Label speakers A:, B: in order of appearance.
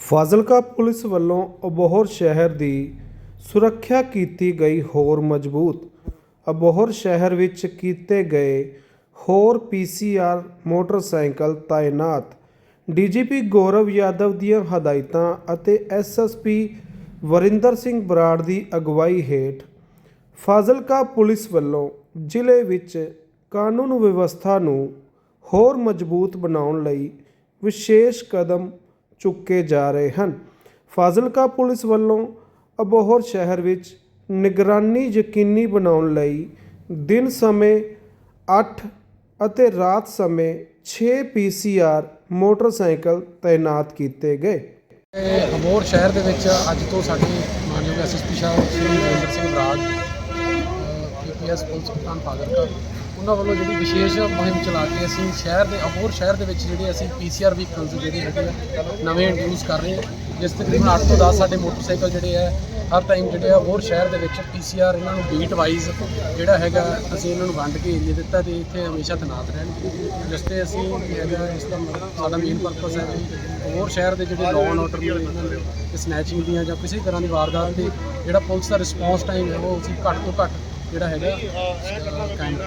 A: Fazilka police ਵੱਲੋਂ ਅਬੋਹਰ ਸ਼ਹਿਰ ਦੀ ਸੁਰੱਖਿਆ ਕੀਤੀ ਗਈ ਹੋਰ ਮਜ਼ਬੂਤ। ਅਬੋਹਰ ਸ਼ਹਿਰ ਵਿੱਚ ਕੀਤੇ ਗਏ ਹੋਰ ਪੀਸੀਆਰ ਮੋਟਰਸਾਈਕਲ ਤਾਇਨਾਤ। ਡੀਜੀਪੀ ਗੌਰਵ ਯਾਦਵ ਦੀਆਂ ਹਦਾਇਤਾਂ ਅਤੇ ਐਸਐਸਪੀ ਵਰਿੰਦਰ ਸਿੰਘ ਬਰਾੜ ਦੀ ਅਗਵਾਈ ਹੇਠ ਫਾਜ਼ਿਲਕਾ ਪੁਲਿਸ ਵੱਲੋਂ ਜ਼ਿਲ੍ਹੇ ਵਿੱਚ ਕਾਨੂੰਨ ਵਿਵਸਥਾ ਨੂੰ ਹੋਰ ਮਜ਼ਬੂਤ ਬਣਾਉਣ ਲਈ ਵਿਸ਼ੇਸ਼ ਕਦਮ ਚੁੱਕੇ ਜਾ ਰਹੇ ਹਨ। ਫਾਜ਼ਿਲਕਾ ਪੁਲਿਸ ਵੱਲੋਂ ਅਬੋਹਰ ਸ਼ਹਿਰ ਵਿੱਚ ਨਿਗਰਾਨੀ ਯਕੀਨੀ ਬਣਾਉਣ ਲਈ ਦਿਨ ਸਮੇਂ 8 ਅਤੇ ਰਾਤ ਸਮੇਂ 6 ਪੀਸੀਆਰ ਮੋਟਰਸਾਈਕਲ ਤਾਇਨਾਤ ਕੀਤੇ ਗਏ।
B: ਇਹ ਅਬੋਹਰ ਸ਼ਹਿਰ ਦੇ ਵਿੱਚ ਅੱਜ ਤੋਂ ਸਾਡੇ ਮਾਨਯੋਗ ਐਸਐਸਪੀ ਸਾਹਿਬ ਸ਼੍ਰੀ ਨਰਿੰਦਰ ਸਿੰਘ ਬਰਾੜ ਪੀਪੀਐਸ ਪੁਲਿਸ ਕਪਤਾਨ ਫਾਜ਼ਿਲਕਾ ਉਹਨਾਂ ਵੱਲੋਂ ਜਿਹੜੀ ਵਿਸ਼ੇਸ਼ ਮੁਹਿੰਮ ਚਲਾ ਕੇ ਅਸੀਂ ਸ਼ਹਿਰ ਦੇ, ਅਬੋਹਰ ਸ਼ਹਿਰ ਦੇ ਵਿੱਚ ਜਿਹੜੇ ਅਸੀਂ ਪੀਸੀਆਰ ਵਹੀਕਲਸ ਜਿਹੜੇ ਹੈਗੇ ਆ, ਨਵੇਂ ਇੰਟਰੋਡਿਊਸ ਕਰ ਰਹੇ ਹਾਂ। ਜਿਸ ਤਕਰੀਬਨ 8 ਤੋਂ 10 ਸਾਡੇ ਮੋਟਰਸਾਈਕਲ ਜਿਹੜੇ ਆ, ਹਰ ਟਾਈਮ ਜਿਹੜੇ ਆ ਹੋਰ ਸ਼ਹਿਰ ਦੇ ਵਿੱਚ ਪੀਸੀਆਰ ਇਹਨਾਂ ਨੂੰ ਬੀਟ ਵਾਈਜ਼ ਜਿਹੜਾ ਹੈਗਾ, ਅਸੀਂ ਇਹਨਾਂ ਨੂੰ ਵੰਡ ਕੇ ਏਰੀਆ ਦਿੱਤਾ ਤੇ ਇੱਥੇ ਹਮੇਸ਼ਾ ਤੈਨਾਤ ਰਹਿਣ। ਜਿਸ ਤੇ ਅਸੀਂ ਕੀ ਹੈਗਾ, ਇਸ ਦਾ ਸਾਡਾ ਮੇਨ ਪਰਪਸ ਹੈ ਹੋਰ ਸ਼ਹਿਰ ਦੇ ਜਿਹੜੇ ਲਾਅ ਐਂਡ ਆਰਡਰ ਨੂੰ ਸਨੈਚਿੰਗ ਦੀਆਂ ਜਾਂ ਕਿਸੇ ਤਰ੍ਹਾਂ ਦੀ ਵਾਰਦਾਤ ਤੇ ਜਿਹੜਾ ਪੁਲਿਸ ਦਾ ਰਿਸਪੌਂਸ ਟਾਈਮ ਹੈ, ਉਹ ਅਸੀਂ ਘੱਟ ਤੋਂ ਘੱਟ ਜਿਹੜਾ ਹੈਗਾ ਅਹ, ਕਾਇਮ